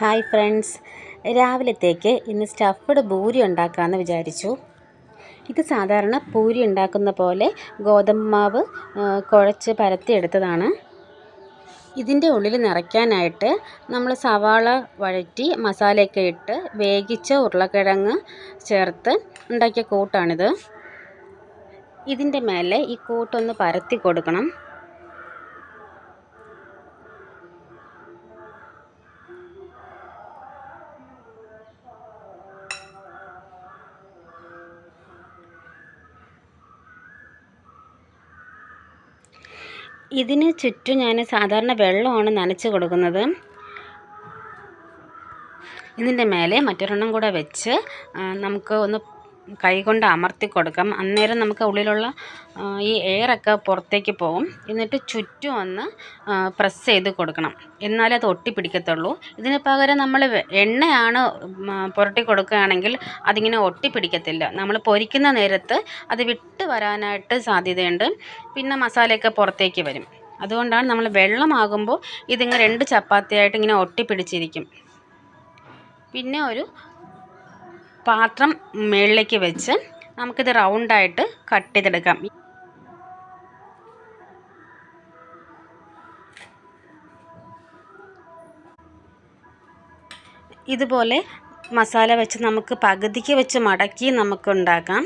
Hi friends. രാവിലത്തേക്ക് ഇന്ന് stuffed puri ഉണ്ടാക്കാമെന്ന് വിചാരിച്ചു. ഇത് സാധാരണ പൂരി ഉണ്ടാക്കുന്ന പോലെ ഗോതമ്പ് മാവ് കുഴച്ച് പരത്തിയെടുത്തതാണ് ഇതിന്റെ ഉള്ളിൽ നിറയ്ക്കാനായിട്ട് നമ്മൾ സവാള വഴറ്റി മസാലയൊക്കെ ഇട്ട് വേവിച്ച ഉരുളക്കിഴങ്ങ് ചേർത്ത് ഉണ്ടാക്കിയ കൂട്ടാണിത്. ഇതിന്റെ മേലെ ഈ കൂട്ടൊന്ന് പരത്തി കൊടുക്കണം. ഇതിന് ചുറ്റും ഞാൻ സാധാരണ വെള്ളമാണ് നനച്ച് കൊടുക്കുന്നത്. ഇതിന്റെ മേലെ മറ്റൊരെണ്ണം കൂടെ വെച്ച് നമുക്ക് ഒന്ന് കൈകൊണ്ട് അമർത്തി കൊടുക്കാം. അന്നേരം നമുക്ക് ഉള്ളിലുള്ള ഈ എയറൊക്കെ പുറത്തേക്ക് പോകും എന്നിട്ട് ചുറ്റും ഒന്ന് പ്രസ് ചെയ്ത് കൊടുക്കണം. എന്നാലേ അത് ഒട്ടിപ്പിടിക്കത്തുള്ളൂ. ഇതിന് പകരം നമ്മൾ എണ്ണയാണ് പുരട്ടി കൊടുക്കുകയാണെങ്കിൽ അതിങ്ങനെ ഒട്ടിപ്പിടിക്കത്തില്ല. നമ്മൾ പൊരിക്കുന്ന നേരത്ത് അത് വിട്ട് വരാനായിട്ട് സാധ്യതയുണ്ട്. പിന്നെ മസാലയൊക്കെ പുറത്തേക്ക് വരും. അതുകൊണ്ടാണ് നമ്മൾ വെള്ളമാകുമ്പോൾ ഇതിങ്ങനെ രണ്ട് ചപ്പാത്തിയായിട്ട് ഇങ്ങനെ ഒട്ടിപ്പിടിച്ചിരിക്കും. പിന്നെ ഒരു പാത്രം മുകളിലേക്ക് വെച്ച് നമുക്കിത് റൗണ്ടായിട്ട് കട്ട് ചെയ്തെടുക്കാം. ഇതുപോലെ മസാല വെച്ച് നമുക്ക് പകുതിക്ക് വെച്ച് മടക്കി നമുക്ക് ഉണ്ടാക്കാം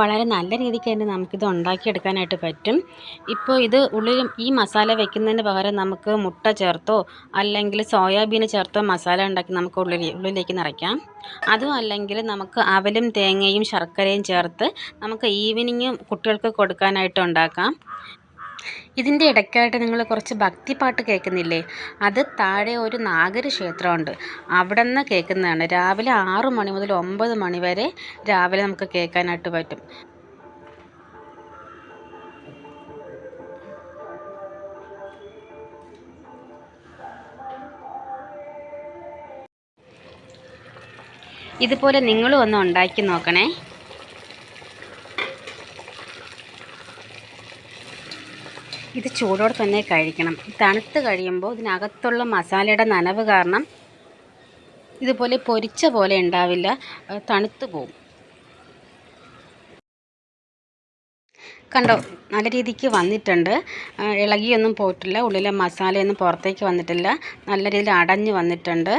വളരെ നല്ല രീതിക്ക് തന്നെ നമുക്കിത് ഉണ്ടാക്കിയെടുക്കാനായിട്ട് പറ്റും. ഇപ്പോൾ ഇത് ഉള്ളിൽ ഈ മസാല വെക്കുന്നതിന് പകരം നമുക്ക് മുട്ട ചേർത്തോ അല്ലെങ്കിൽ സോയാബീന് ചേർത്തോ മസാല ഉണ്ടാക്കി നമുക്ക് ഉള്ളിൽ ഉള്ളിലേക്ക് നിറയ്ക്കാം. അതും അല്ലെങ്കിൽ നമുക്ക് അവലും തേങ്ങയും ശർക്കരയും ചേർത്ത് നമുക്ക് ഈവനിങ് കുട്ടികൾക്ക് കൊടുക്കാനായിട്ട് ഉണ്ടാക്കാം. ഇതിന്റെ ഇടയ്ക്കായിട്ട് നിങ്ങൾ കുറച്ച് ഭക്തിപ്പാട്ട് കേൾക്കുന്നില്ലേ? അത് താഴെ ഒരു നാഗര ക്ഷേത്രമുണ്ട് അവിടെ നിന്ന് കേൾക്കുന്നതാണ്. രാവിലെ ആറ് മണി മുതൽ ഒമ്പത് മണി വരെ രാവിലെ നമുക്ക് കേൾക്കാനായിട്ട് പറ്റും. ഇതുപോലെ നിങ്ങളും ഒന്ന് ഉണ്ടാക്കി നോക്കണേ. ഇത് ചൂടോടെ തന്നെ കഴിക്കണം. തണുത്ത് കഴിയുമ്പോൾ ഇതിനകത്തുള്ള മസാലയുടെ നനവ് കാരണം ഇതുപോലെ പൊരിച്ച പോലെ ഉണ്ടാവില്ല. തണുത്ത് പോവും. കണ്ടോ നല്ല രീതിക്ക് വന്നിട്ടുണ്ട്. ഇളകിയൊന്നും പോയിട്ടില്ല. ഉള്ളിലെ മസാലയൊന്നും പുറത്തേക്ക് വന്നിട്ടില്ല. നല്ല രീതിയിൽ അടഞ്ഞ് വന്നിട്ടുണ്ട്.